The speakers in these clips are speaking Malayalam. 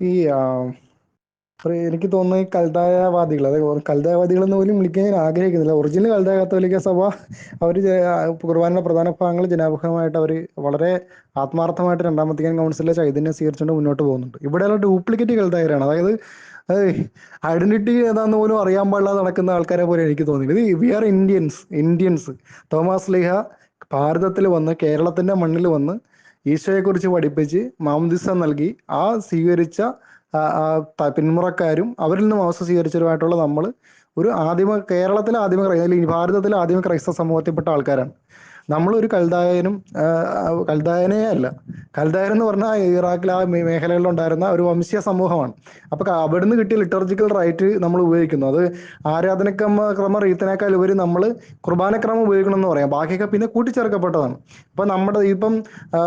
ഈ എനിക്ക് തോന്നുന്നു ഈ കൽതായവാദികൾ അതായത് കൽതായവാദികൾ എന്ന് പോലും വിളിക്കാൻ ഞാൻ ആഗ്രഹിക്കുന്നില്ല. ഒറിജിനൽ കൽതായ കത്തോലിക്ക സഭ അവർ കുർബാനയുടെ പ്രധാന ഭാഗങ്ങൾ ജനാഭിമുഖമായിട്ട് അവർ വളരെ ആത്മാർത്ഥമായിട്ട് രണ്ടാമത്തെ വത്തിക്കാൻ കൗൺസിലിലെ ചൈതന്യം സ്വീകരിച്ചുകൊണ്ട് മുന്നോട്ട് പോകുന്നുണ്ട്. ഇവിടെയുള്ള ഡ്യൂപ്ലിക്കേറ്റ് കൽതായരാണ് അതായത് ഐഡന്റിറ്റി ഏതാന്ന് പോലും അറിയാൻ പാടില്ലാതെ നടക്കുന്ന ആൾക്കാരെ പോലെ എനിക്ക് തോന്നിയത് ഇത് we are Indians Indians. Thomas ലിഹ ഭാരതത്തിൽ വന്ന് കേരളത്തിന്റെ മണ്ണിൽ വന്ന് ഈശോയെക്കുറിച്ച് പഠിപ്പിച്ച് മാമദിസ നൽകി ആ സ്വീകരിച്ച പിന്മുറക്കാരും അവരിൽ നിന്ന് മാംസം സ്വീകരിച്ചവരുമായിട്ടുള്ള നമ്മൾ ഒരു ആദിമ കേരളത്തിലെ ആദിമ അല്ലെങ്കിൽ ഭാരതത്തിലെ ആദിമ ക്രൈസ്തവ സമൂഹത്തിൽപ്പെട്ട ആൾക്കാരാണ്. നമ്മളൊരു കൽദായനും കൽദായനേ അല്ല. കൽദായൻ എന്ന് പറഞ്ഞാൽ ഇറാഖിൽ ആ മേഖലകളിലുണ്ടായിരുന്ന ഒരു വംശീയ സമൂഹമാണ്. അപ്പോൾ അവിടുന്ന് കിട്ടിയ ലിറ്റർജിക്കൽ റൈറ്റ് നമ്മൾ ഉപയോഗിക്കുന്നു. അത് ആരാധനക്രമ ക്രമ റീത്തിനേക്കാൾ ഉപരി നമ്മൾ കുർബാനക്രമം ഉപയോഗിക്കണം എന്ന് പറയാം. ബാക്കിയൊക്കെ പിന്നെ കൂട്ടിച്ചേർക്കപ്പെട്ടതാണ്. ഇപ്പൊ നമ്മുടെ ഇപ്പം ആ,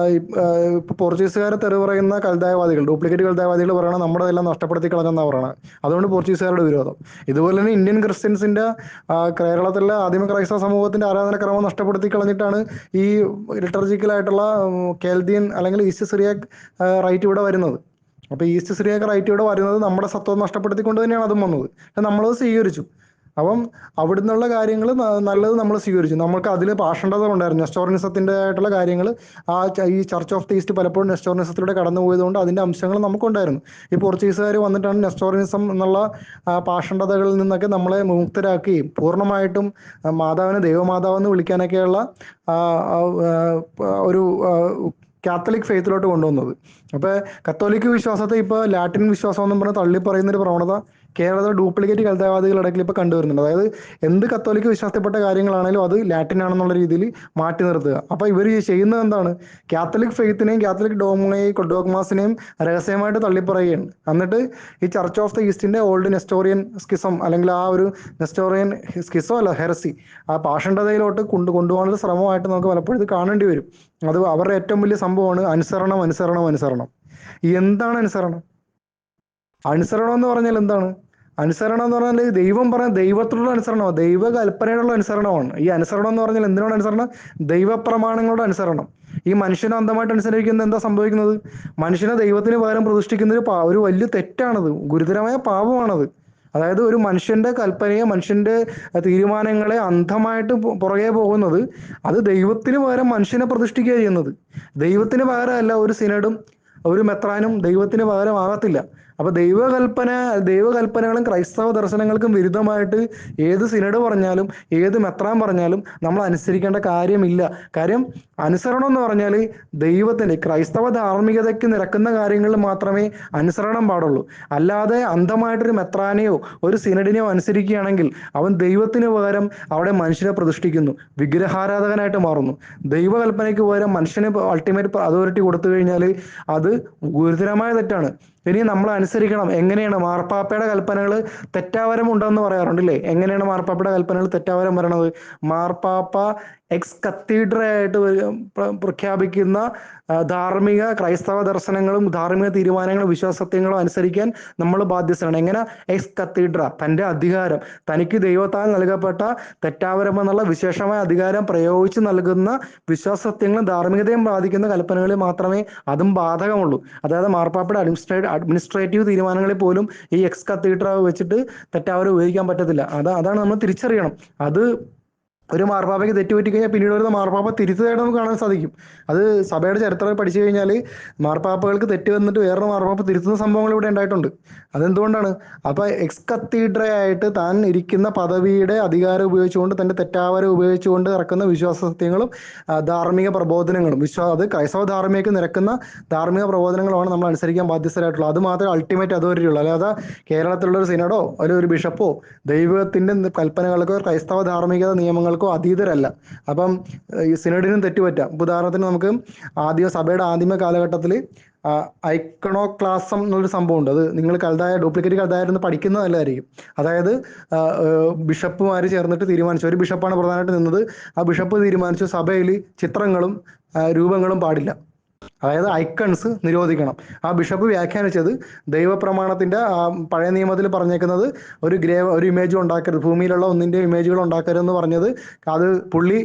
ഇപ്പൊ പോർച്ചുഗീസുകാരെ തെറി പറയുന്ന കൽദായവാദികൾ ഡ്യൂപ്ലിക്കേറ്റ് കൽദായവാദികൾ പറയണം നമ്മുടെ എല്ലാം നഷ്ടപ്പെടുത്തി കളഞ്ഞെന്നാ പറയണത്. അതുകൊണ്ട് പോർച്ചുഗീസുകാരുടെ വിരോധം. ഇതുപോലെ തന്നെ ഇന്ത്യൻ ക്രിസ്ത്യൻസിന്റെ കേരളത്തിലെ ആദിമ ക്രൈസ്തവ സമൂഹത്തിന്റെ ആരാധനക്രമം നഷ്ടപ്പെടുത്തി കളഞ്ഞിട്ടാണ് ഈ ലിറ്റർജിക്കലായിട്ടുള്ള കേൽദിയൻ അല്ലെങ്കിൽ ഈസ്റ്റ് സിറിയാക് റൈറ്റ് ഇവിടെ വരുന്നത്. അപ്പോൾ ഈസ്റ്റ് സിറിയാക് റൈറ്റ് ഇവിടെ വരുന്നത് നമ്മുടെ സത്വം നഷ്ടപ്പെടുത്തിക്കൊണ്ട് തന്നെയാണ് അതും വന്നത്. നമ്മൾ സ്വീകരിച്ചു. അപ്പം അവിടുന്നുള്ള കാര്യങ്ങൾ നല്ലത് നമ്മൾ സ്വീകരിച്ചു. നമ്മൾക്ക് അതിൽ പാഷണ്ടത ഉണ്ടായിരുന്നു നെസ്റ്റോറിനിസത്തിന്റെ ആയിട്ടുള്ള കാര്യങ്ങൾ ആ ഈ ചർച്ച് ഓഫ് ഈസ്റ്റ് പലപ്പോഴും നെസ്റ്റോറിനിസത്തിലൂടെ കടന്നു പോയതുകൊണ്ട് അതിന്റെ അംശങ്ങൾ നമുക്കുണ്ടായിരുന്നു. ഈ പോർച്ചുഗീസുകാർ വന്നിട്ടാണ് നെസ്റ്റോറിനിസം എന്നുള്ള പാഷണ്ടതകളിൽ നിന്നൊക്കെ നമ്മളെ മുക്തരാക്കുകയും പൂർണമായിട്ടും മാതാവിനെ ദൈവമാതാവ് എന്ന് വിളിക്കാനൊക്കെയുള്ള ഒരു കാത്തലിക് ഫെയ്ത്തിലോട്ട് കൊണ്ടുവന്നത്. അപ്പോൾ കത്തോലിക് വിശ്വാസത്തെ ഇപ്പൊ ലാറ്റിൻ വിശ്വാസം എന്നും പറഞ്ഞ് തള്ളി പറയുന്ന ഒരു പ്രവണത കേരളത്തിലെ ഡ്യൂപ്ലിക്കേറ്റ് കൽതാവാദികൾ ഇടയ്ക്ക് ഇപ്പൊ കണ്ടുവരുന്നുണ്ട്. അതായത് എന്ത് കത്തോലിക്ക് വിശ്വാസപ്പെട്ട കാര്യങ്ങളാണെങ്കിലും അത് ലാറ്റിൻ ആണെന്നുള്ള രീതിയിൽ മാറ്റി നിർത്തുക. അപ്പൊ ഇവർ ചെയ്യുന്നത് എന്താണ്? കാത്തലിക് ഫെയ്ത്തിനെയും കാത്തലിക് ഡോമിനെയും ഡോഗ്മാസിനെയും രഹസ്യമായിട്ട് തള്ളിപ്പറയുകയാണ്. എന്നിട്ട് ഈ ചർച്ച് ഓഫ് ദ ഈസ്റ്റിന്റെ ഓൾഡ് നെസ്റ്റോറിയൻ സ്കിസം അല്ലെങ്കിൽ ആ ഒരു നെസ്റ്റോറിയൻ സ്കിസോ അല്ല ഹെറസി ആ പാഷണ്ഡതയിലോട്ട് കൊണ്ടു കൊണ്ടുപോകാനുള്ള ശ്രമമായിട്ട് നമുക്ക് പലപ്പോഴും ഇത് കാണേണ്ടി വരും. അത് അവരുടെ ഏറ്റവും വലിയ സംഭവമാണ് അനുസരണം അനുസരണം അനുസരണം. എന്താണ് അനുസരണം? അനുസരണം എന്ന് പറഞ്ഞാൽ എന്താണ്? അനുസരണം എന്ന് പറഞ്ഞാൽ ദൈവം പറഞ്ഞ ദൈവത്തിലുള്ള അനുസരണമാണ്. ദൈവ കൽപ്പനയോടുള്ള അനുസരണമാണ്. ഈ അനുസരണം എന്ന് പറഞ്ഞാൽ എന്തിനോട് അനുസരണം? ദൈവപ്രമാണങ്ങളുടെ അനുസരണം. ഈ മനുഷ്യനെ അന്ധമായിട്ട് അനുസരിക്കുന്നത് എന്താ സംഭവിക്കുന്നത്? മനുഷ്യനെ ദൈവത്തിന് പകരം പ്രതിഷ്ഠിക്കുന്ന ഒരു വലിയ തെറ്റാണത്. ഗുരുതരമായ പാപമാണത്. അതായത് ഒരു മനുഷ്യന്റെ കൽപ്പനയെ മനുഷ്യന്റെ തീരുമാനങ്ങളെ അന്ധമായിട്ട് പുറകെ പോകുന്നത് അത് ദൈവത്തിന് പകരം മനുഷ്യനെ പ്രതിഷ്ഠിക്കുക ചെയ്യുന്നത്. ദൈവത്തിന് പകരമല്ല ഒരു സിനഡും ഒരു മെത്രാനും ദൈവത്തിന് പകരമാകത്തില്ല അപ്പൊ ദൈവകൽപ്പന ദൈവകൽപ്പനകളും ക്രൈസ്തവ ദർശനങ്ങൾക്കും വിരുദ്ധമായിട്ട് ഏത് സിനഡ് പറഞ്ഞാലും ഏത് മെത്രാൻ പറഞ്ഞാലും നമ്മൾ അനുസരിക്കേണ്ട കാര്യമില്ല. കാര്യം അനുസരണം എന്ന് പറഞ്ഞാൽ ദൈവത്തിന്റെ ക്രൈസ്തവ ധാർമ്മികതയ്ക്ക് നിരക്കുന്ന കാര്യങ്ങളിൽ മാത്രമേ അനുസരണം പാടുള്ളൂ. അല്ലാതെ അന്ധമായിട്ടൊരു മെത്രാനെയോ ഒരു സിനഡിനെയോ അനുസരിക്കുകയാണെങ്കിൽ അവൻ ദൈവത്തിന് പകരം അവിടെ മനുഷ്യനെ പ്രതിഷ്ഠിക്കുന്നു വിഗ്രഹാരാധകനായിട്ട് മാറുന്നു. ദൈവകൽപ്പനയ്ക്ക് പകരം മനുഷ്യന് അൾട്ടിമേറ്റ് അതോറിറ്റി കൊടുത്തു കഴിഞ്ഞാൽ അത് ഗുരുതരമായ തെറ്റാണ്. ഇനി നമ്മൾ അനുസരിക്കണം. എങ്ങനെയാണ് മാർപ്പാപ്പയുടെ കൽപ്പനകൾ തെറ്റാവരം ഉണ്ടെന്ന് പറയാറുണ്ടല്ലേ? എങ്ങനെയാണ് മാർപ്പാപ്പയുടെ കൽപ്പനകൾ തെറ്റാവരം വരണത്? മാർപ്പാപ്പ എക്സ് കത്തീഡ്രയായിട്ട് പ്രഖ്യാപിക്കുന്ന ധാർമ്മിക ക്രൈസ്തവ ദർശനങ്ങളും ധാർമ്മിക തീരുമാനങ്ങളും വിശ്വാസത്യങ്ങളും അനുസരിക്കാൻ നമ്മൾ ബാധ്യസ്ഥരാണ്. എങ്ങനെ? എക്സ് കത്തീഡ്ര തന്റെ അധികാരം. തനിക്ക് ദൈവത്താൽ നൽകപ്പെട്ട തെറ്റാവരം എന്നുള്ള വിശേഷമായ അധികാരം പ്രയോഗിച്ച് നൽകുന്ന വിശ്വാസത്യങ്ങളും ധാർമ്മികതയും ബാധിക്കുന്ന കൽപ്പനകളിൽ മാത്രമേ അതും ബാധകമുള്ളൂ. അതായത് മാർപ്പാപ്പയുടെ അഡ്മിനിസ്ട്രേ അഡ്മിനിസ്ട്രേറ്റീവ് തീരുമാനങ്ങളിൽ പോലും ഈ എക്സ് കത്തീഡ്ര വെച്ചിട്ട് തെറ്റാവരെ ഉപയോഗിക്കാൻ പറ്റത്തില്ല. അതാ അതാണ് നമ്മൾ തിരിച്ചറിയണം. അത് ഒരു മാർപ്പാപ്പയ്ക്ക് തെറ്റുപറ്റി കഴിഞ്ഞാൽ പിന്നീട് വരുന്ന മാർപ്പാപ്പ തിരുത്തതായിട്ട് നമുക്ക് കാണാൻ സാധിക്കും. അത് സഭയുടെ ചരിത്രം പഠിച്ചു കഴിഞ്ഞാൽ മാർപ്പാപ്പകൾക്ക് തെറ്റ് വന്നിട്ട് വേറെ മാർപ്പാപ്പ തിരുത്തുന്ന സംഭവങ്ങൾ ഇവിടെ ഉണ്ടായിട്ടുണ്ട്. അതെന്തുകൊണ്ടാണ്? അപ്പൊ എക്സ് കത്തീഡ്രയായിട്ട് താൻ ഇരിക്കുന്ന പദവിയുടെ അധികാരം ഉപയോഗിച്ചുകൊണ്ട് തന്റെ തെറ്റാവരം ഉപയോഗിച്ചുകൊണ്ട് ഇറക്കുന്ന വിശ്വാസ സത്യങ്ങളും ധാർമ്മിക പ്രബോധനങ്ങളും വിശ്വാസ അത് ക്രൈസ്തവ ധാർമ്മികക്ക് നിരക്കുന്ന ധാർമ്മിക പ്രബോധനങ്ങളാണ് നമ്മൾ അനുസരിക്കാൻ ബാധ്യസ്ഥരായിട്ടുള്ളത്. അത് മാത്രമേ അൾട്ടിമേറ്റ് അതോറിറ്റി ഉള്ളൂ അല്ലാതെ കേരളത്തിലുള്ള ഒരു സിനഡോ അല്ലെങ്കിൽ ഒരു ബിഷപ്പോ ദൈവത്തിന്റെ കൽപ്പനകൾക്കോ ക്രൈസ്തവ ധാർമ്മികത നിയമങ്ങൾക്കോ അതീതരല്ല. അപ്പം ഈ സിനഡിനും തെറ്റുപറ്റാം. ഉദാഹരണത്തിന് നമുക്ക് ആദ്യ സഭയുടെ ആദ്യമ കാലഘട്ടത്തിൽ ഐക്കണോ ക്ലാസം എന്നൊരു സംഭവമുണ്ട്. അത് നിങ്ങൾ കൽതായ ഡ്യൂപ്ലിക്കേറ്റ് കൽതായിരുന്നു പഠിക്കുന്നത് നല്ലതായിരിക്കും. അതായത് ബിഷപ്പുമാർ ചേർന്നിട്ട് തീരുമാനിച്ചു. ഒരു ബിഷപ്പാണ് പ്രധാനമായിട്ട് നിന്നത്. ആ ബിഷപ്പ് തീരുമാനിച്ചു സഭയിൽ ചിത്രങ്ങളും രൂപങ്ങളും പാടില്ല. അതായത് ഐക്കൺസ് നിരോധിക്കണം. ആ ബിഷപ്പ് വ്യാഖ്യാനിച്ചത് ദൈവപ്രമാണത്തിന്റെ ആ പഴയ നിയമത്തിൽ പറഞ്ഞേക്കുന്നത് ഒരു ഗ്രേ ഒരു ഇമേജ് ഉണ്ടാക്കരുത്. ഭൂമിയിലുള്ള ഒന്നിന്റെ ഇമേജുകൾ ഉണ്ടാക്കരുത് എന്ന് പറഞ്ഞത് അത് പുള്ളി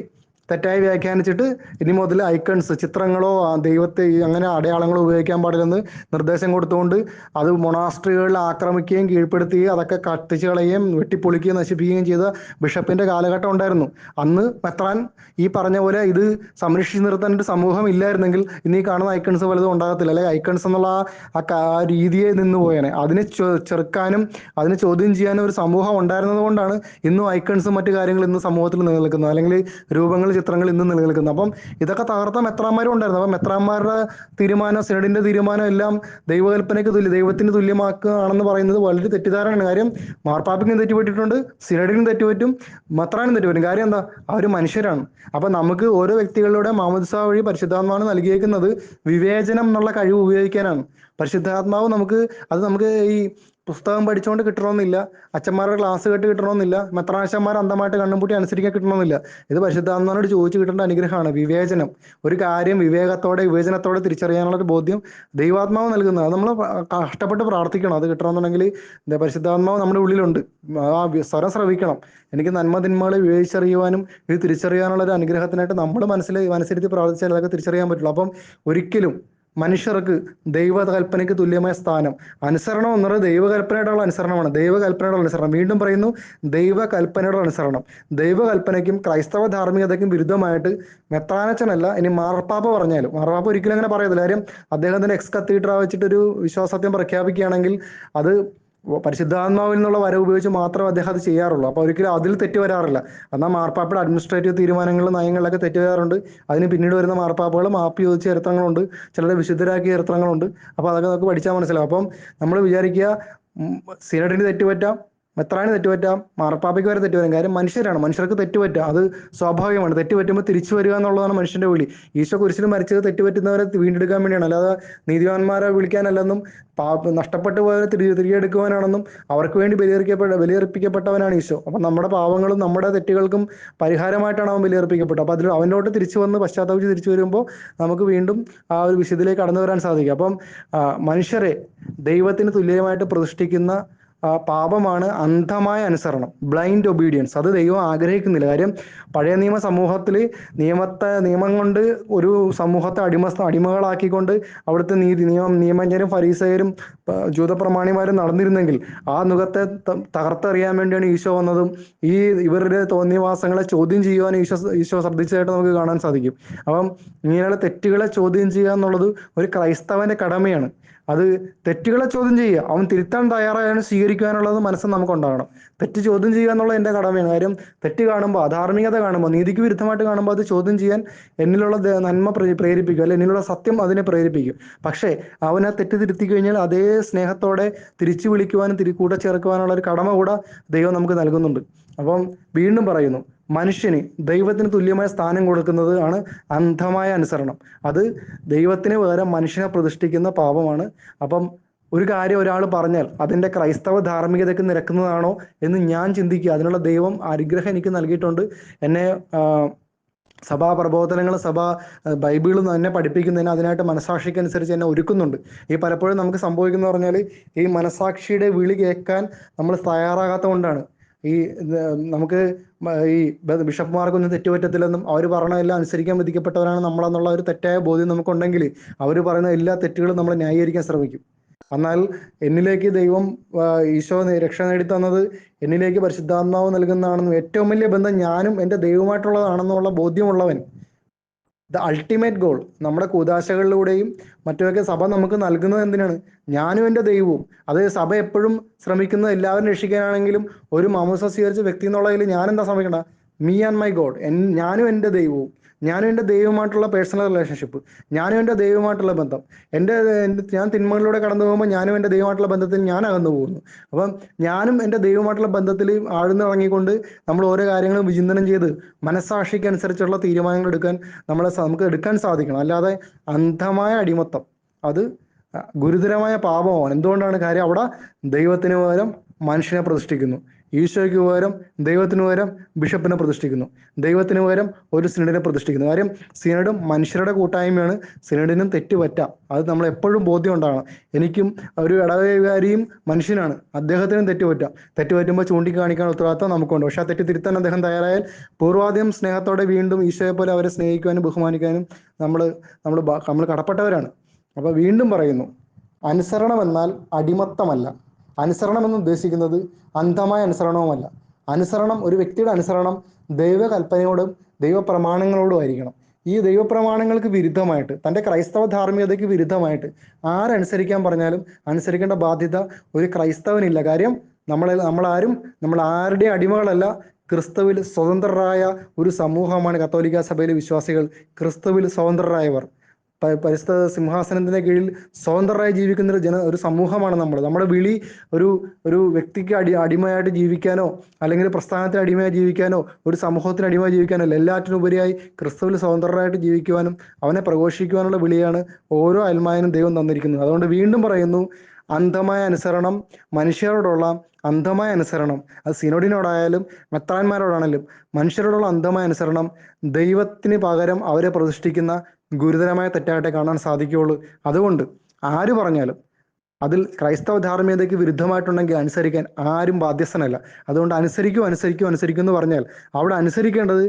തെറ്റായി വ്യാഖ്യാനിച്ചിട്ട് ഇനി മുതൽ ഐക്കൺസ് ചിത്രങ്ങളോ ദൈവത്തെ അങ്ങനെ അടയാളങ്ങളോ ഉപയോഗിക്കാൻ പാടില്ലെന്ന് നിർദ്ദേശം കൊടുത്തുകൊണ്ട് അത് മൊണാസ്ട്രികളിൽ ആക്രമിക്കുകയും കീഴ്പ്പെടുത്തുകയും അതൊക്കെ കത്തിച്ചു കളയുകയും വെട്ടിപ്പൊളിക്കുകയും നശിപ്പിക്കുകയും ചെയ്ത ബിഷപ്പിന്റെ കാലഘട്ടം ഉണ്ടായിരുന്നു. അന്ന് മെത്രാൻ ഈ പറഞ്ഞ പോലെ ഇത് സംരക്ഷിച്ച് നിർത്താൻ ഒരു സമൂഹം ഇല്ലായിരുന്നെങ്കിൽ ഇന്ന് ഈ കാണുന്ന ഐക്കൺസ് വലുതും ഉണ്ടാകത്തില്ല. അല്ലെങ്കിൽ ഐക്കൺസ് എന്നുള്ള ആ- രീതിയെ നിന്ന് പോയേനെ. അതിനെ ചെറുക്കാനും അതിനെ ചോദ്യം ചെയ്യാനും ഒരു സമൂഹം ഉണ്ടായിരുന്നത് കൊണ്ടാണ് ഇന്നും ഐക്കൺസും മറ്റു കാര്യങ്ങളും ഇന്ന് സമൂഹത്തിൽ നിലനിൽക്കുന്നത്. അല്ലെങ്കിൽ രൂപങ്ങൾ ചിത്രങ്ങൾ ഇന്ന് നിലനിൽക്കുന്നത് അപ്പം ഇതൊക്കെ തകർത്ത മെത്രാന്മാരും ഉണ്ടായിരുന്നു അപ്പം മെത്രാന്മാരുടെ തീരുമാനം സിനഡിന്റെ തീരുമാനം എല്ലാം ദൈവകൽപ്പനയ്ക്ക് തുല്യ ദൈവത്തിന് തുല്യമാക്കുകയാണെന്ന് പറയുന്നത് വളരെ തെറ്റിദ്ധാരണയാണ്. കാര്യം മാർപ്പാപ്പിക്കും തെറ്റുപറ്റിയിട്ടുണ്ട് സിനഡിനും തെറ്റുപറ്റും മെത്രാനും തെറ്റുപറ്റും. കാര്യം എന്താ? അവർ മനുഷ്യരാണ്. അപ്പൊ നമുക്ക് ഓരോ വ്യക്തികളുടെ മാമോദിസ വഴി പരിശുദ്ധാത്മാവാണ് നൽകിയേക്കുന്നത് വിവേചനം എന്നുള്ള കഴിവ് ഉപയോഗിക്കാനാണ്. പരിശുദ്ധാത്മാവ് നമുക്ക് അത് നമുക്ക് ഈ പുസ്തകം പഠിച്ചുകൊണ്ട് കിട്ടണമെന്നില്ല അച്ഛന്മാരുടെ ക്ലാസ് കേട്ട് കിട്ടണമെന്നില്ല മെത്രാശന്മാർ അന്ധമായിട്ട് കണ്ണും പൂട്ടി അനുസരിക്കാൻ കിട്ടണമെന്നില്ല ഇത് പരിശുദ്ധാത്മാവിനോട് ചോദിച്ചു കിട്ടേണ്ട അനുഗ്രഹമാണ് വിവേചനം. ഒരു കാര്യം വിവേകത്തോടെ വിവേചനത്തോടെ തിരിച്ചറിയാനുള്ള ഒരു ബോധ്യം ദൈവാത്മാവ് നൽകുന്നത് അത് നമ്മൾ കഷ്ടപ്പെട്ട് പ്രാർത്ഥിക്കണം. അത് കിട്ടണമെന്നുണ്ടെങ്കിൽ പരിശുദ്ധാത്മാവ് നമ്മുടെ ഉള്ളിലുണ്ട്. ആ സ്വരം ശ്രവിക്കണം. എനിക്ക് നന്മ തിന്മകളെ വിവേചിച്ചറിയുവാനും ഇത് തിരിച്ചറിയാനുള്ള ഒരു അനുഗ്രഹത്തിനായിട്ട് നമ്മൾ മനസ്സിൽ മനസ്സിരുത്തി പ്രാർത്ഥിച്ചാൽ അതൊക്കെ തിരിച്ചറിയാൻ പറ്റുള്ളൂ. അപ്പം ഒരിക്കലും മനുഷ്യർക്ക് ദൈവകൽപ്പനയ്ക്ക് തുല്യമായ സ്ഥാനം. അനുസരണം എന്ന് പറയുന്നത് അനുസരണമാണ്. ദൈവകൽപ്പനയോടുള്ള അനുസരണം. വീണ്ടും പറയുന്നു ദൈവകൽപ്പനയുടെ അനുസരണം. ദൈവകൽപ്പനയ്ക്കും ക്രൈസ്തവ ധാർമ്മികതയ്ക്കും വിരുദ്ധമായിട്ട് മെത്രാനച്ചനല്ല ഇനി മാർപ്പാപ്പ പറഞ്ഞാലും. മാർപ്പാപ്പ ഒരിക്കലും അങ്ങനെ പറയത്തില്ല. കാര്യം അദ്ദേഹത്തിന്റെ എക്സ് കത്തീഡ്ര വെച്ചിട്ടൊരു വിശ്വാസത്യം പ്രഖ്യാപിക്കുകയാണെങ്കിൽ അത് പരിശുദ്ധാത്മാവിൽ നിന്നുള്ള വരവ് ഉപയോഗിച്ച് മാത്രമേ അദ്ദേഹം അത് ചെയ്യാറുള്ളൂ. അപ്പോൾ ഒരിക്കലും അതിൽ തെറ്റ് വരാറില്ല. എന്നാൽ മാർപ്പാപ്പയുടെ അഡ്മിനിസ്ട്രേറ്റീവ് തീരുമാനങ്ങളും നയങ്ങളിലൊക്കെ തെറ്റ് വരാറുണ്ട്. അതിന് പിന്നീട് വരുന്ന മാർപ്പാപ്പകൾ മാപ്പ് ചോദിച്ച ചരിത്രങ്ങളുണ്ട്. ചിലരെ വിശുദ്ധരാക്കിയ ചരിത്രങ്ങളുണ്ട്. അപ്പോൾ അതൊക്കെ നമുക്ക് പഠിച്ചാൽ മനസ്സിലാവും. അപ്പം നമ്മൾ വിചാരിക്കുക സിനഡിന് തെറ്റുപറ്റാം മെത്രാന് തെറ്റുപറ്റാം മാർപ്പാപ്പയ്ക്ക് വരെ തെറ്റുവരാം കാര്യം മനുഷ്യരാണ് മനുഷ്യർക്ക് തെറ്റുപറ്റാം. അത് സ്വാഭാവികമാണ്. തെറ്റുപറ്റുമ്പോൾ തിരിച്ചു വരിക എന്നുള്ളതാണ് മനുഷ്യന്റെ വിളി. ഈശോ കുരിശിൽ മരിച്ചത് തെറ്റുപറ്റുന്നവരെ വീണ്ടെടുക്കാൻ വേണ്ടിയാണ്. അല്ലാതെ നീതിവാന്മാരെ വിളിക്കാനല്ലെന്നും പാപ നഷ്ടപ്പെട്ടു പോയവരെ തിരി തിരികെടുക്കുവാനാണെന്നും അവർക്ക് വേണ്ടി ബലിയർക്കപ്പെട്ട ബലിയർപ്പിക്കപ്പെട്ടവനാണ് ഈശോ. അപ്പം നമ്മുടെ പാവങ്ങളും നമ്മുടെ തെറ്റുകൾക്കും പരിഹാരമായിട്ടാണ് അവൻ ബലിയർപ്പിക്കപ്പെട്ടത്. അപ്പം അതിൽ അവനോട്ട് തിരിച്ചു വന്ന് പശ്ചാത്തപിച്ച് തിരിച്ചു വരുമ്പോൾ നമുക്ക് വീണ്ടും ആ ഒരു വിശുദ്ധിലേക്ക് കടന്നു വരാൻ സാധിക്കും. അപ്പം മനുഷ്യരെ ദൈവത്തിന് തുല്യമായിട്ട് പ്രതിഷ്ഠിക്കുന്ന പാപമാണ് അന്ധമായ അനുസരണം ബ്ലൈൻഡ് ഒബീഡിയൻസ് അത് ദൈവം ആഗ്രഹിക്കുന്നില്ല. കാര്യം പഴയ നിയമ സമൂഹത്തിൽ നിയമത്തെ നിയമം കൊണ്ട് ഒരു സമൂഹത്തെ അടിമ അടിമകളാക്കിക്കൊണ്ട് അവിടുത്തെ നീതി നിയമം നിയമജ്ഞരും ഫരീസയരും ജൂതപ്രമാണിമാരും നടന്നിരുന്നെങ്കിൽ ആ നുഖത്തെ ത- തകർത്തെറിയാൻ വേണ്ടിയാണ് ഈശോ വന്നതും ഈ ഇവരുടെ തോന്നിയവാസങ്ങളെ ചോദ്യം ചെയ്യുവാൻ ഈശോ ഈശോ ശ്രദ്ധിച്ചതായിട്ട് നമുക്ക് കാണാൻ സാധിക്കും. അപ്പം ഇങ്ങനെയുള്ള തെറ്റുകളെ ചോദ്യം ചെയ്യുക എന്നുള്ളത് ഒരു ക്രൈസ്തവന്റെ കടമയാണ്. അത് തെറ്റുകളെ ചോദ്യം ചെയ്യുക. അവൻ തിരുത്താൻ തയ്യാറായാണ് സ്വീകരിക്കുവാനുള്ളത് മനസ്സ് നമുക്കുണ്ടാകണം. തെറ്റ് ചോദ്യം ചെയ്യുക എന്നുള്ളത് എന്റെ കടമയാണ്. കാര്യം തെറ്റ് കാണുമ്പോൾ അധാർമികത കാണുമ്പോൾ നീതിക്ക് വിരുദ്ധമായിട്ട് കാണുമ്പോൾ അത് ചോദ്യം ചെയ്യാൻ എന്നിലുള്ള നന്മ പ്രേ- പ്രേരിപ്പിക്കും. അല്ലെ എന്നിലുള്ള സത്യം അതിനെ പ്രേരിപ്പിക്കും. പക്ഷേ അവൻ ആ തെറ്റ് തിരുത്തി കഴിഞ്ഞാൽ അതേ സ്നേഹത്തോടെ തിരിച്ചു വിളിക്കുവാനും തിരി കൂടെ ചേർക്കുവാനുള്ള ഒരു കടമ കൂടെ ദൈവം നമുക്ക് നൽകുന്നുണ്ട്. അപ്പം വീണ്ടും പറയുന്നു മനുഷ്യന് ദൈവത്തിന് തുല്യമായ സ്ഥാനം കൊടുക്കുന്നത് ആണ് അന്ധമായ അനുസരണം. അത് ദൈവത്തിന് പകരം മനുഷ്യനെ പ്രതിഷ്ഠിക്കുന്ന പാപമാണ്. അപ്പം ഒരു കാര്യം ഒരാൾ പറഞ്ഞാൽ അതിന്റെ ക്രൈസ്തവ ധാർമ്മികതയ്ക്ക് നിരക്കുന്നതാണോ എന്ന് ഞാൻ ചിന്തിക്കുക. അതിനുള്ള ദൈവം അനുഗ്രഹം എനിക്ക് നൽകിയിട്ടുണ്ട്. എന്നെ സഭാ പ്രബോധനങ്ങൾ സഭാ ബൈബിളും തന്നെ പഠിപ്പിക്കുന്നതിന് അതിനായിട്ട് മനസാക്ഷിക്കനുസരിച്ച് എന്നെ ഒരുക്കുന്നുണ്ട്. ഈ പലപ്പോഴും നമുക്ക് സംഭവിക്കുന്ന പറഞ്ഞാൽ ഈ മനസാക്ഷിയുടെ വിളി കേൾക്കാൻ നമ്മൾ തയ്യാറാകാത്ത കൊണ്ടാണ് ഈ നമുക്ക് ഈ ബിഷപ്പ്മാർക്കൊന്നും തെറ്റുപറ്റത്തില്ലെന്നും അവർ പറയണതെല്ലാം അനുസരിക്കാൻ വിധിക്കപ്പെട്ടവരാണ് നമ്മളെന്നുള്ള ഒരു തെറ്റായ ബോധ്യം നമുക്കുണ്ടെങ്കിൽ അവർ പറയുന്ന എല്ലാ തെറ്റുകളും നമ്മൾ ന്യായീകരിക്കാൻ ശ്രമിക്കും. എന്നാൽ എന്നിലേക്ക് ദൈവം ഈശോ രക്ഷ നേടി തന്നത് എന്നിലേക്ക് പരിശുദ്ധാത്മാവ് നൽകുന്നതാണെന്നും ഏറ്റവും വലിയ ബന്ധം ഞാനും എന്റെ ദൈവമായിട്ടുള്ളതാണെന്നുള്ള ബോധ്യമുള്ളവൻ ദ അൾട്ടിമേറ്റ് ഗോൾ നമ്മുടെ കൂതാശകളിലൂടെയും മറ്റുമൊക്കെ സഭ നമുക്ക് നൽകുന്നത് എന്തിനാണ്? ഞാനും എന്റെ ദൈവവും. അത് സഭ എപ്പോഴും ശ്രമിക്കുന്നത് എല്ലാവരും രക്ഷിക്കാനാണെങ്കിലും ഒരു മാമോസ സ്വീകരിച്ച വ്യക്തി എന്നുള്ളതിൽ ഞാൻ എന്താ ശ്രമിക്കണ്ട? മീ ആൻഡ് മൈ ഗോഡ് ഞാനും എന്റെ ദൈവവും. ഞാനും എന്റെ ദൈവമായിട്ടുള്ള പേഴ്സണൽ റിലേഷൻഷിപ്പ് ഞാനും എന്റെ ദൈവമായിട്ടുള്ള ബന്ധം എന്റെ ഞാൻ തിന്മകളിലൂടെ കടന്നു പോകുമ്പോൾ ഞാനും എന്റെ ദൈവമായിട്ടുള്ള ബന്ധത്തിൽ ഞാൻ അകന്നു പോകുന്നു. അപ്പം ഞാനും എന്റെ ദൈവമായിട്ടുള്ള ബന്ധത്തിൽ ആഴ്ന്നിറങ്ങിക്കൊണ്ട് നമ്മൾ ഓരോ കാര്യങ്ങളും വിചിന്തനം ചെയ്ത് മനസ്സാക്ഷിക്ക് അനുസരിച്ചുള്ള തീരുമാനങ്ങൾ എടുക്കാൻ നമ്മളെ നമുക്ക് എടുക്കാൻ സാധിക്കണം. അല്ലാതെ അന്ധമായ അടിമത്തം അത് ഗുരുതരമായ പാപമാണ്. എന്തുകൊണ്ടാണ് കാര്യം? അവിടെ ദൈവത്തിന് പകരം മനുഷ്യനെ പ്രതിഷ്ഠിക്കുന്നു. ഈശോയ്ക്ക് പകരം ദൈവത്തിന് പകരം ബിഷപ്പിനെ പ്രതിഷ്ഠിക്കുന്നു. ദൈവത്തിന് പകരം ഒരു സിനഡിനെ പ്രതിഷ്ഠിക്കുന്നു. കാര്യം സിനഡും മനുഷ്യരുടെ കൂട്ടായ്മയാണ്. സിനഡിനും തെറ്റ് പറ്റാം അത് നമ്മൾ എപ്പോഴും ബോധ്യം ഉണ്ടാകണം എനിക്കും ഒരു ഇടവകാരിയും മനുഷ്യനാണ്. അദ്ദേഹത്തിനും തെറ്റ് പറ്റാം തെറ്റ് പറ്റുമ്പോൾ ചൂണ്ടിക്കാണിക്കാൻ ഉത്തരവാദിത്തം നമുക്കുണ്ട്. പക്ഷെ ആ തെറ്റ് തിരുത്താൻ അദ്ദേഹം തയ്യാറായാൽ പൂർവാദ്യം സ്നേഹത്തോടെ വീണ്ടും ഈശോയെ പോലെ അവരെ സ്നേഹിക്കാനും ബഹുമാനിക്കാനും നമ്മൾ നമ്മൾ നമ്മൾ കടപ്പെട്ടവരാണ്. അപ്പൊ വീണ്ടും പറയുന്നു അനുസരണം എന്നാൽ അടിമത്തമല്ല. അനുസരണം എന്ന് ഉദ്ദേശിക്കുന്നത് അന്ധമായ അനുസരണവുമല്ല. അനുസരണം ഒരു വ്യക്തിയുടെ അനുസരണം ദൈവകൽപ്പനയോടും ദൈവപ്രമാണങ്ങളോടും ആയിരിക്കണം. ഈ ദൈവപ്രമാണങ്ങൾക്ക് വിരുദ്ധമായിട്ട് തന്റെ ക്രൈസ്തവ ധാർമ്മികതയ്ക്ക് വിരുദ്ധമായിട്ട് ആരനുസരിക്കാൻ പറഞ്ഞാലും അനുസരിക്കേണ്ട ബാധ്യത ഒരു ക്രൈസ്തവനില്ല. കാര്യം നമ്മൾ നമ്മളാരും നമ്മൾ ആരുടെ അടിമകളല്ല. ക്രിസ്തുവിൽ സ്വതന്ത്രരായ ഒരു സമൂഹമാണ് കത്തോലിക്ക സഭയിലെ വിശ്വാസികൾ. ക്രിസ്തുവിൽ സ്വതന്ത്രരായവർ. പ- പരിശുദ്ധ സിംഹാസനത്തിന്റെ കീഴിൽ സ്വതന്ത്രരായി ജീവിക്കുന്ന ഒരു ജന ഒരു സമൂഹമാണ് നമ്മൾ. നമ്മുടെ വിളി ഒരു ഒരു വ്യക്തിക്ക് അടി അടിമയായിട്ട് ജീവിക്കാനോ അല്ലെങ്കിൽ പ്രസ്ഥാനത്തിന് അടിമയായി ജീവിക്കാനോ ഒരു സമൂഹത്തിന് അടിമയായി ജീവിക്കാനോ അല്ല. എല്ലാറ്റിനുപരിയായി ക്രിസ്തുവിൽ സ്വതന്ത്രരായിട്ട് ജീവിക്കുവാനും അവനെ പ്രഘോഷിക്കുവാനുള്ള വിളിയാണ് ഓരോ അൽമായനും ദൈവം തന്നിരിക്കുന്നത്. അതുകൊണ്ട് വീണ്ടും പറയുന്നു അന്ധമായ അനുസരണം മനുഷ്യരോടുള്ള അന്ധമായ അനുസരണം. അത് സിനോഡിനോടായാലും മെത്രാന്മാരോടാണെങ്കിലും മനുഷ്യരോടുള്ള അന്ധമായ അനുസരണം ദൈവത്തിന് പകരം അവരെ പ്രതിഷ്ഠിക്കുന്ന ഗുരുതരമായ തെറ്റായിട്ടേ കാണാൻ സാധിക്കുകയുള്ളൂ. അതുകൊണ്ട് ആര് പറഞ്ഞാലും അതിൽ ക്രൈസ്തവ ധാർമ്മികതയ്ക്ക് വിരുദ്ധമായിട്ടുണ്ടെങ്കിൽ അനുസരിക്കാൻ ആരും ബാധ്യസ്ഥനല്ല. അതുകൊണ്ട് അനുസരിക്കൂ അനുസരിക്കൂ അനുസരിക്കൂ എന്ന് പറഞ്ഞാൽ അവിടെ അനുസരിക്കേണ്ടത്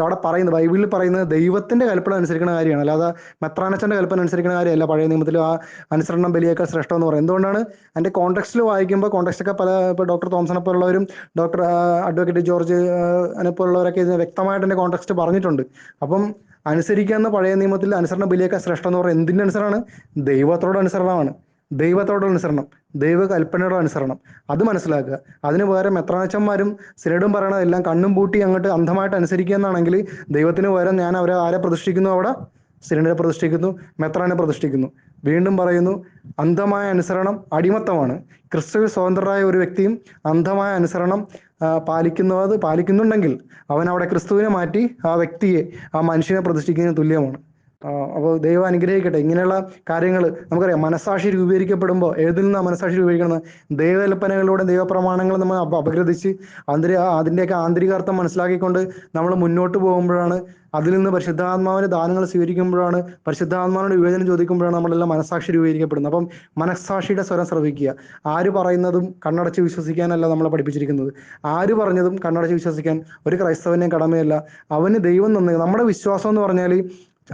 അവിടെ പറയുന്നത് ബൈബിളിൽ പറയുന്നത് ദൈവത്തിന്റെ കൽപ്പന അനുസരിക്കുന്ന കാര്യമാണ്. അല്ലാതെ മെത്രാനച്ചന്റെ കൽപ്പന അനുസരിക്കുന്ന കാര്യമല്ല. പഴയ നിയമത്തിൽ ആ അനുസരണം ബലിയേക്കാൾ ശ്രേഷ്ഠം എന്ന് പറയുന്നത്. എന്തുകൊണ്ടാണ്? അതിന്റെ കോണ്ടെക്സ്റ്റിൽ വായിക്കുമ്പോൾ കോണ്ടെക്സ്റ്റ് ഒക്കെ പല ഡോക്ടർ തോംസനെ പോലുള്ളവരും ഡോക്ടർ അഡ്വക്കേറ്റ് ജോർജ് അതിനെ പോലുള്ളവരൊക്കെ ഇതിന് വ്യക്തമായിട്ട് എന്റെ കോണ്ടെക്സ്റ്റ് പറഞ്ഞിട്ടുണ്ട്. അപ്പം അനുസരിക്കാവുന്ന പഴയ നിയമത്തിൽ അനുസരണ ബലിയേക്കാൾ ശ്രേഷ്ഠം എന്ന് പറയുന്നത് എന്തിന്റെ അനുസരണമാണ്? ദൈവത്തോട് അനുസരണമാണ്. ദൈവത്തോട് അനുസരണം ദൈവ കൽപ്പനയുടെ അനുസരണം. അത് മനസ്സിലാക്കുക. അതിന് പകരം മെത്രാനച്ചന്മാരും സിനഡും പറയണത് എല്ലാം കണ്ണും പൂട്ടി അങ്ങോട്ട് അന്ധമായിട്ട് അനുസരിക്കുക എന്നാണെങ്കിൽ ദൈവത്തിന് പകരം ഞാൻ അവരെ ആരെ പ്രതിഷ്ഠിക്കുന്നു? അവിടെ സിനഡിനെ പ്രതിഷ്ഠിക്കുന്നു മെത്രാനെ പ്രതിഷ്ഠിക്കുന്നു. വീണ്ടും പറയുന്നു അന്ധമായ അനുസരണം അടിമത്തമാണ്. ക്രിസ്തുവിൽ സ്വതന്ത്രരായ ഒരു വ്യക്തിയും അന്ധമായ അനുസരണം പാലിക്കുന്നത് പാലിക്കുന്നുണ്ടെങ്കിൽ അവൻ അവിടെ ക്രിസ്തുവിനെ മാറ്റി ആ വ്യക്തിയെ ആ മനുഷ്യനെ പ്രതിഷ്ഠിക്കുന്നതിന് തുല്യമാണ്. അപ്പോൾ ദൈവം അനുഗ്രഹിക്കട്ടെ. ഇങ്ങനെയുള്ള കാര്യങ്ങൾ നമുക്കറിയാം. മനസാക്ഷി രൂപീകരിക്കപ്പെടുമ്പോൾ ഏതിൽ നിന്നാണ് മനസാക്ഷി രൂപീകരിക്കുന്നത് ദൈവകൽപ്പനകളിലൂടെ ദൈവപ്രമാണങ്ങൾ നമ്മൾ അപ- അപഗ്രഥിച്ച് അതിന്റെ അതിന്റെയൊക്കെ ആന്തരികാർത്ഥം മനസ്സിലാക്കിക്കൊണ്ട് നമ്മൾ മുന്നോട്ട് പോകുമ്പോഴാണ് അതിൽ നിന്ന് പരിശുദ്ധാത്മാവിന്റെ ദാനങ്ങൾ സ്വീകരിക്കുമ്പോഴാണ് പരിശുദ്ധാത്മാവിനോട് വിവേചനം ചോദിക്കുമ്പോഴാണ് നമ്മളെല്ലാം മനസാക്ഷി രൂപീകരിക്കപ്പെടുന്നത്. അപ്പം മനസാക്ഷിയുടെ സ്വരം ശ്രവിക്കുക. ആര് പറയുന്നതും കണ്ണടച്ച് വിശ്വസിക്കാനല്ല നമ്മളെ പഠിപ്പിച്ചിരിക്കുന്നത്. ആര് പറഞ്ഞതും കണ്ണടച്ച് വിശ്വസിക്കാൻ ഒരു ക്രൈസ്തവനെയും കടമയല്ല. അവന് ദൈവം തന്നു നമ്മുടെ വിശ്വാസം എന്ന് പറഞ്ഞാൽ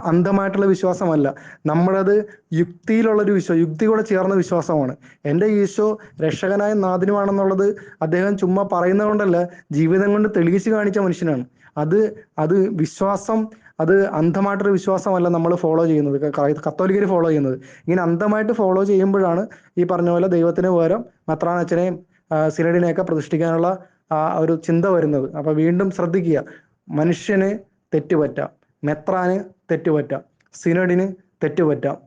അന്ധമായിട്ടുള്ള വിശ്വാസമല്ല. നമ്മളത് യുക്തിയിലുള്ള ഒരു വിശ്വാസം യുക്തിയോടെ ചേർന്ന വിശ്വാസമാണ്. എന്റെ ഈശോ രക്ഷകനായ നാഥനുമാണെന്നുള്ളത് അദ്ദേഹം ചുമ്മാ പറയുന്നത് കൊണ്ടല്ല ജീവിതം കൊണ്ട് തെളിയിച്ച് കാണിച്ച മനുഷ്യനാണ്. അത് അത് വിശ്വാസം അത് അന്ധമായിട്ടൊരു വിശ്വാസമല്ല നമ്മൾ ഫോളോ ചെയ്യുന്നത്. കത്തോലിക്കർ ഫോളോ ചെയ്യുന്നത്. ഇങ്ങനെ അന്ധമായിട്ട് ഫോളോ ചെയ്യുമ്പോഴാണ് ഈ പറഞ്ഞ പോലെ ദൈവത്തിന് പകരം മെത്രാനച്ചനെയും സിനഡിനെയൊക്കെ പ്രതിഷ്ഠിക്കാനുള്ള ഒരു ചിന്ത വരുന്നത്. അപ്പൊ വീണ്ടും ശ്രദ്ധിക്കുക. മനുഷ്യന് തെറ്റുപറ്റാം. മെത്രാന് തെറ്റുപറ്റാം. സിനഡിന് തെറ്റുപറ്റാം.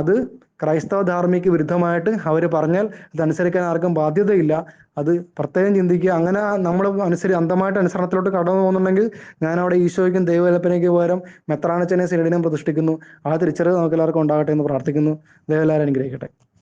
അത് ക്രൈസ്തവ ധാർമ്മിക വിരുദ്ധമായിട്ട് അവർ പറഞ്ഞാൽ അതനുസരിക്കാൻ ആർക്കും ബാധ്യതയില്ല. അത് പ്രത്യേകം ചിന്തിക്കുക. അങ്ങനെ നമ്മൾ അനുസരി അന്ധമായിട്ട് അനുസരണത്തിലോട്ട് കടന്നു പോകുന്നുണ്ടെങ്കിൽ ഞാൻ അവിടെ ഈശോയ്ക്കും ദൈവകൽപ്പനയ്ക്ക് പകരം മെത്രാനച്ചനെ സിനഡിനെ പ്രതിഷ്ഠിക്കുന്നു. ആ തിരിച്ചറിവ് നമുക്ക് എല്ലാവർക്കും ഉണ്ടാകട്ടെ എന്ന് പ്രാർത്ഥിക്കുന്നു. ദൈവം എല്ലാവരും അനുഗ്രഹിക്കട്ടെ.